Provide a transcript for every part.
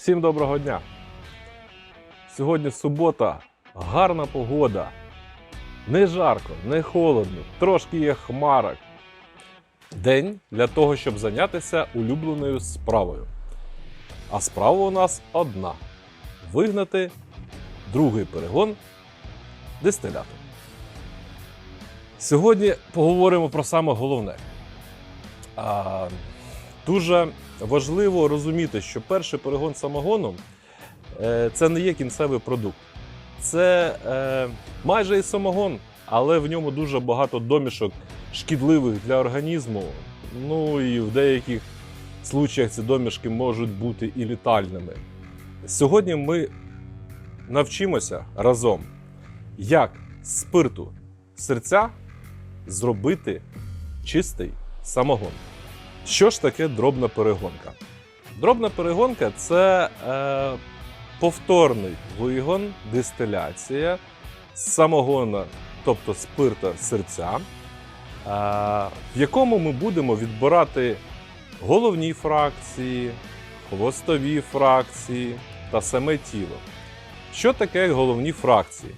Всім доброго дня! Сьогодні субота, гарна погода. Не жарко, не холодно, трошки є хмарок. День для того, щоб зайнятися улюбленою справою. А справа у нас одна: вигнати другий перегон дистиляту. Сьогодні поговоримо про саме головне. А, дуже важливо розуміти, що перший перегон самогоном е, це не є кінцевий продукт. Це е, майже і самогон, але в ньому дуже багато домішок шкідливих для організму. Ну і в деяких случаях ці домішки можуть бути і літальними. Сьогодні ми навчимося разом, як з спирту серця зробити чистий самогон. Що ж таке дробна перегонка? Дробна перегонка це е, повторний вигон, дистиляція самогона, тобто спирта серця, е, в якому ми будемо відбирати головні фракції, хвостові фракції та саме тіло. Що таке головні фракції?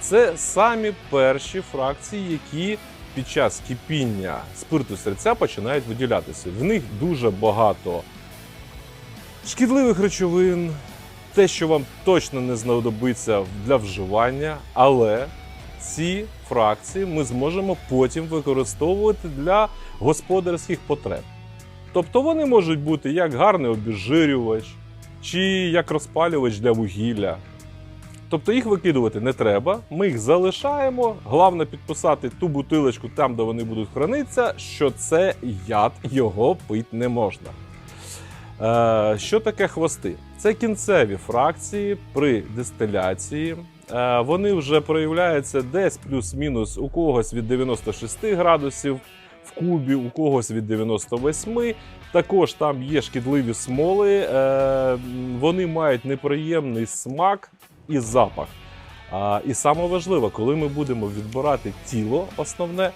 Це самі перші фракції, які під час кипіння спирту серця починають виділятися. В них дуже багато шкідливих речовин, те, що вам точно не знадобиться для вживання, але ці фракції ми зможемо потім використовувати для господарських потреб. Тобто вони можуть бути як гарний обезжирювач, чи як розпалювач для вугілля. Тобто їх викидувати не треба, ми їх залишаємо. Головне підписати ту бутилочку там, де вони будуть хранитися, що це яд, його пити не можна. Е, що таке хвости? Це кінцеві фракції при дистиляції. Е, вони вже проявляються десь плюс-мінус у когось від 96 градусів в кубі, у когось від 98. Також там є шкідливі смоли, е, вони мають неприємний смак і запах. А, і саме важливо, коли ми будемо відбирати тіло основне,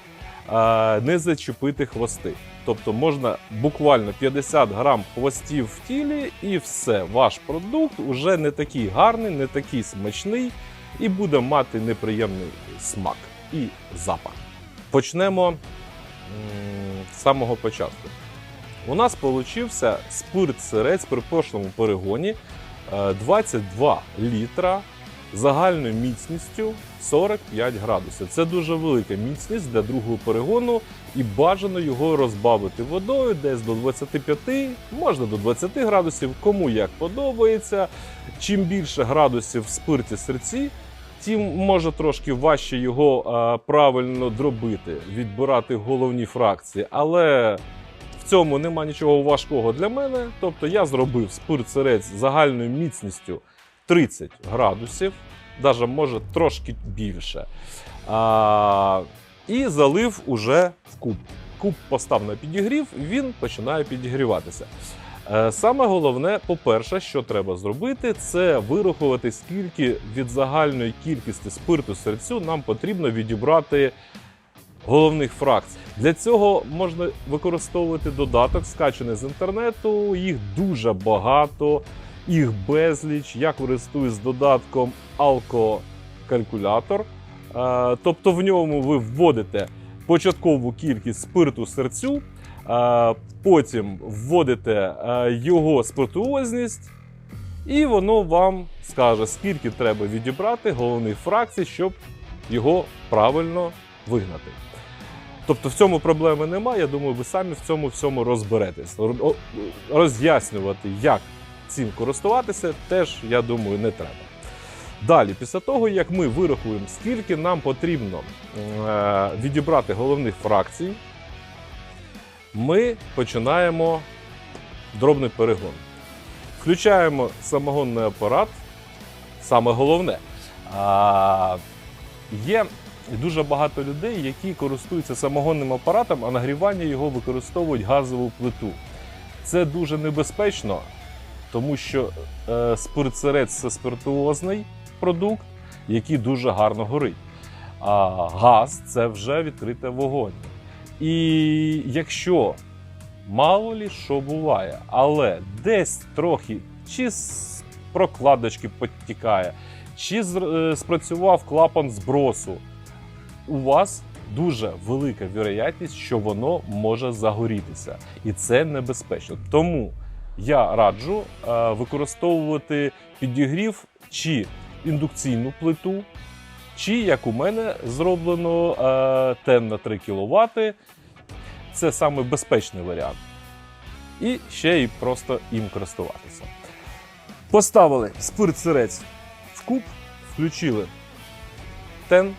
а, не зачепити хвости. Тобто можна буквально 50 грам хвостів в тілі, і все, ваш продукт уже не такий гарний, не такий смачний і буде мати неприємний смак і запах. Почнемо м, з самого початку. У нас получився спирт сирець при прошлому перегоні 22 літра загальною міцністю 45 градусів. Це дуже велика міцність для другого перегону, і бажано його розбавити водою десь до 25, можна до 20 градусів, кому як подобається. Чим більше градусів в спирті серці, тим може трошки важче його е, правильно дробити, відбирати головні фракції. Але в цьому нема нічого важкого для мене. Тобто я зробив спирт сирець загальною міцністю 30 градусів, навіть може трошки більше. А, і залив уже в куб. Куб постав на підігрів, він починає підігріватися. Е, Саме головне, по-перше, що треба зробити, це вирахувати, скільки від загальної кількості спирту серцю нам потрібно відібрати головних фракцій. Для цього можна використовувати додаток, скачаний з інтернету. Їх дуже багато, їх безліч. Я користуюсь додатком Алкокалькулятор. Е, Тобто в ньому ви вводите початкову кількість спирту серцю, е, потім вводите е, його спиртуозність, і воно вам скаже, скільки треба відібрати головних фракцій, щоб його правильно вигнати. Тобто в цьому проблеми немає. Я думаю, ви самі в цьому всьому розберетесь. Роз'яснювати, як цим користуватися, теж, я думаю, не треба. Далі, після того, як ми вирахуємо, скільки нам потрібно е, відібрати головних фракцій, ми починаємо дробний перегон. Включаємо самогонний апарат. Саме головне. А, є дуже багато людей, які користуються самогонним апаратом, а нагрівання його використовують газову плиту. Це дуже небезпечно, тому що е, спирт-сирець це спиртуозний продукт, який дуже гарно горить. А газ це вже відкритий вогонь. І якщо мало лі що буває, але десь трохи чи з прокладочки підтікає, чи е, спрацював клапан збросу, у вас дуже велика вірогідність, що воно може загорітися. І це небезпечно. Тому я раджу е, використовувати підігрів чи індукційну плиту, чи як у мене зроблено е, тен на 3 кВт. Це саме безпечний варіант. І ще й просто їм користуватися. Поставили спирт сирець в куб, включили тен.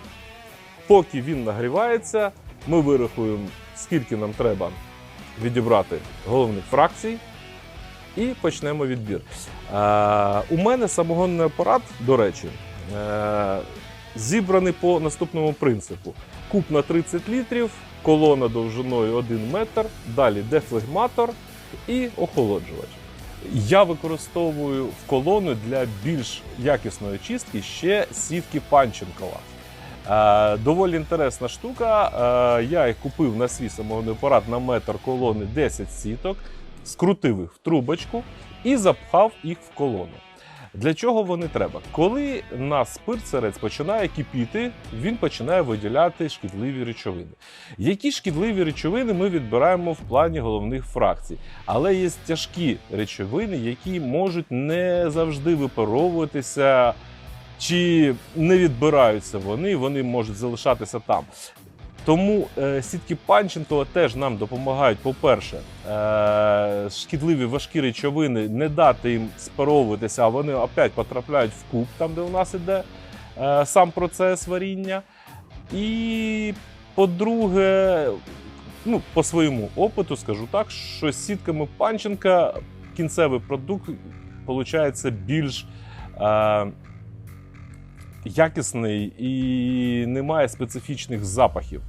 Поки він нагрівається, ми вирахуємо, скільки нам треба відібрати головних фракцій, і почнемо відбір. Е, у мене самогонний апарат, до речі, е, зібраний по наступному принципу: куб на 30 літрів, колона довжиною 1 метр, далі дефлегматор і охолоджувач. Я використовую в колону для більш якісної чистки ще сітки Панченкова. Е, доволі інтересна штука. Е, я їх купив на свій самогонний апарат на метр колони 10 сіток, скрутив їх в трубочку і запхав їх в колону. Для чого вони треба? Коли на спирт починає кипіти, він починає виділяти шкідливі речовини. Які шкідливі речовини ми відбираємо в плані головних фракцій? Але є тяжкі речовини, які можуть не завжди випаровуватися чи не відбираються вони, вони можуть залишатися там. Тому е, сітки Панченкова теж нам допомагають, по-перше, е, шкідливі важкі речовини не дати їм спаровуватися, а вони опять потрапляють в куб, там де у нас іде е, сам процес варіння. І по-друге, ну, по своєму опиту скажу так, що з сітками Панченка кінцевий продукт виходить більш якісний і немає специфічних запахів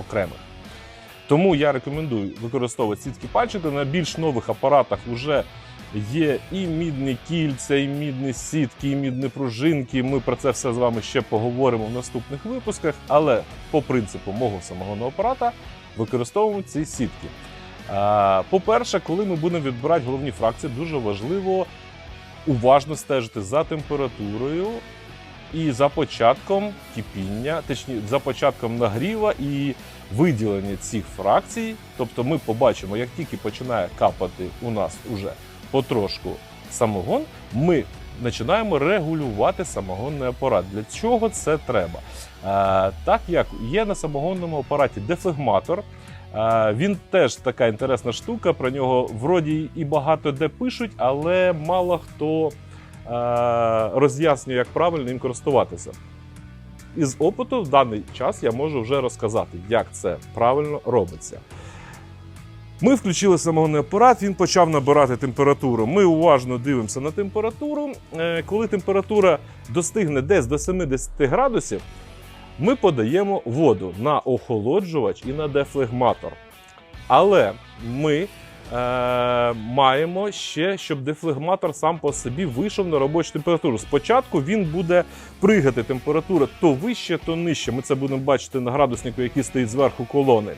окремих. Тому я рекомендую використовувати сітки Панченка. На більш нових апаратах вже є і мідні кільця, і мідні сітки, і мідні пружинки. Ми про це все з вами ще поговоримо в наступних випусках. Але по принципу мого самогонного апарата використовуємо ці сітки. По-перше, коли ми будемо відбирати головні фракції, дуже важливо уважно стежити за температурою і за початком кипіння, точніше, за початком нагріва і виділення цих фракцій. Тобто ми побачимо, як тільки починає капати у нас уже потрошку самогон, ми починаємо регулювати самогонний апарат. Для чого це треба? Е, так як є на самогонному апараті дефлегматор. Е, Він теж така інтересна штука. Про нього вроді і багато де пишуть, але мало хто е, роз'яснює, як правильно їм користуватися. Із опиту в даний час я можу вже розказати, як це правильно робиться. Ми включили самогонний апарат, він почав набирати температуру. Ми уважно дивимося на температуру. Е, Коли температура достигне десь до 70 градусів, ми подаємо воду на охолоджувач і на дефлегматор. Але ми е, маємо ще, щоб дефлегматор сам по собі вийшов на робочу температуру. Спочатку він буде пригати температура то вище, то нижче. Ми це будемо бачити на градуснику, який стоїть зверху колони.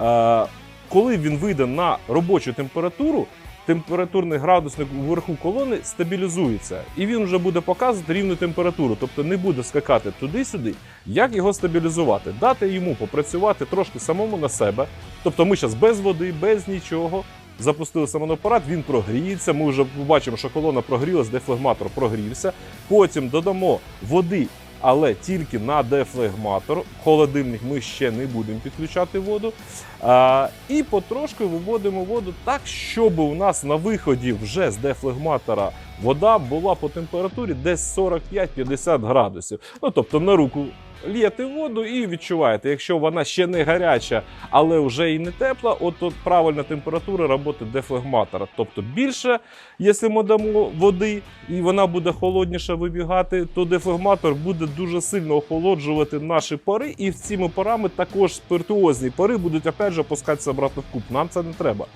Е, коли він вийде на робочу температуру, температурний градусник вверху колони стабілізується, і він вже буде показувати рівну температуру, тобто не буде скакати туди-сюди. Як його стабілізувати? Дати йому попрацювати трошки самому на себе. Тобто ми зараз без води, без нічого. Запустили самонапарат, він прогріється. Ми вже побачимо, що колона прогрілась, дефлегматор прогрівся. Потім додамо води, але тільки на дефлегматор. Холодильник ми ще не будемо підключати воду. А, і потрошки виводимо воду так, щоб у нас на виході вже з дефлегматора вода була по температурі десь 45-50 градусів. Ну тобто на руку л'єте воду і відчуваєте, якщо вона ще не гаряча, але вже і не тепла, от, от правильна температура роботи дефлегматора. Тобто більше, якщо ми дамо води і вона буде холодніше вибігати, то дефлегматор буде дуже сильно охолоджувати наші пари, і цими парами також спиртуозні пари будуть опять же опускатися обратно в куб. Нам це не треба.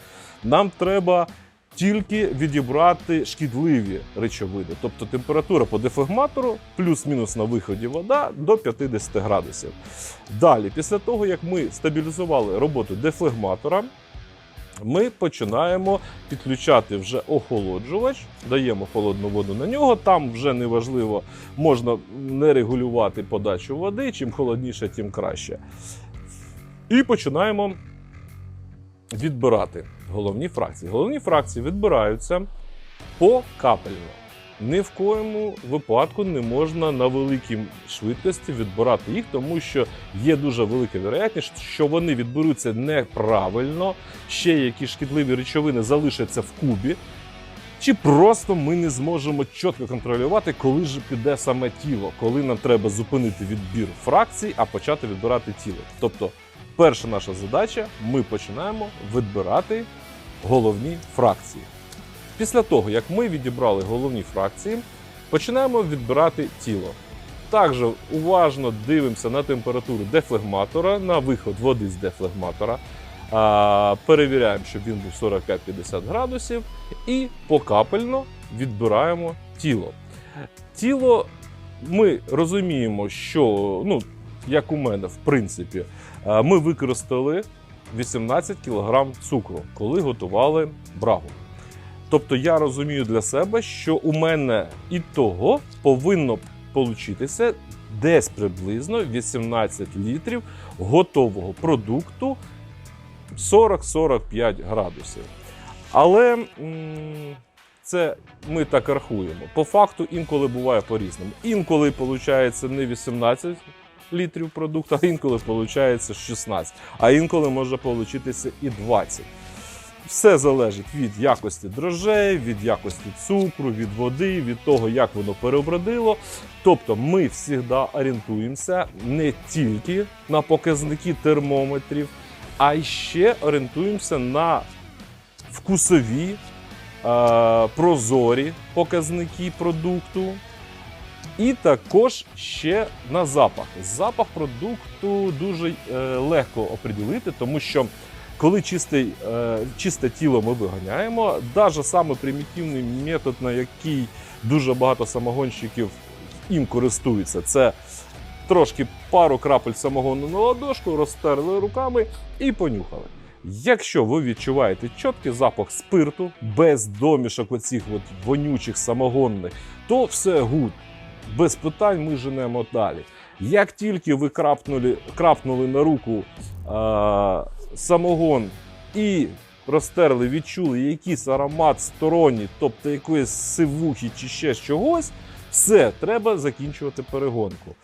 Нам треба тільки відібрати шкідливі речовини. Тобто температура по дефлегматору плюс-мінус на виході вода до 50 градусів. Далі, після того, як ми стабілізували роботу дефлегматора, ми починаємо підключати вже охолоджувач, даємо холодну воду на нього. Там вже неважливо, можна не регулювати подачу води. Чим холодніше, тим краще. І починаємо відбирати головні фракції. Головні фракції відбираються покапельно. Ні в коєму випадку не можна на великій швидкості відбирати їх, тому що є дуже велика вероятність, що вони відберуться неправильно, ще які шкідливі речовини залишаться в кубі, чи просто ми не зможемо чітко контролювати, коли ж піде саме тіло, коли нам треба зупинити відбір фракцій, а почати відбирати тіло. Тобто, перша наша задача ми починаємо відбирати головні фракції. Після того, як ми відібрали головні фракції, починаємо відбирати тіло. Також уважно дивимося на температуру дефлегматора, на виход води з дефлегматора. Перевіряємо, щоб він був 45-50 градусів, і покапельно відбираємо тіло. Тіло ми розуміємо, що, ну, як у мене, в принципі, ми використали 18 кг цукру, коли готували брагу. Тобто я розумію для себе, що у мене і того повинно получитися десь приблизно 18 літрів готового продукту 40-45 градусів. Але це ми так рахуємо. По факту інколи буває по-різному. Інколи виходить не 18 літрів продукту, а інколи виходить 16, а інколи може получитися і 20. Все залежить від якості дрожжей, від якості цукру, від води, від того, як воно переобродило. Тобто ми завжди орієнтуємося не тільки на показники термометрів, а ще орієнтуємося на вкусові, е, прозорі показники продукту. І також ще на запах. Запах продукту дуже е, легко оприділити, тому що коли чисте, е, чисте тіло ми виганяємо, навіть саме примітивний метод, на який дуже багато самогонщиків їм користуються, це трошки пару крапель самогону на ладошку, розтерли руками і понюхали. Якщо ви відчуваєте чіткий запах спирту без домішок оцих от вонючих самогонних, то все гуд. Без питань ми женемо далі. Як тільки ви крапнули, крапнули на руку е, самогон і розтерли, відчули якийсь аромат сторонній, тобто якоїсь сивухи чи ще чогось, все, треба закінчувати перегонку.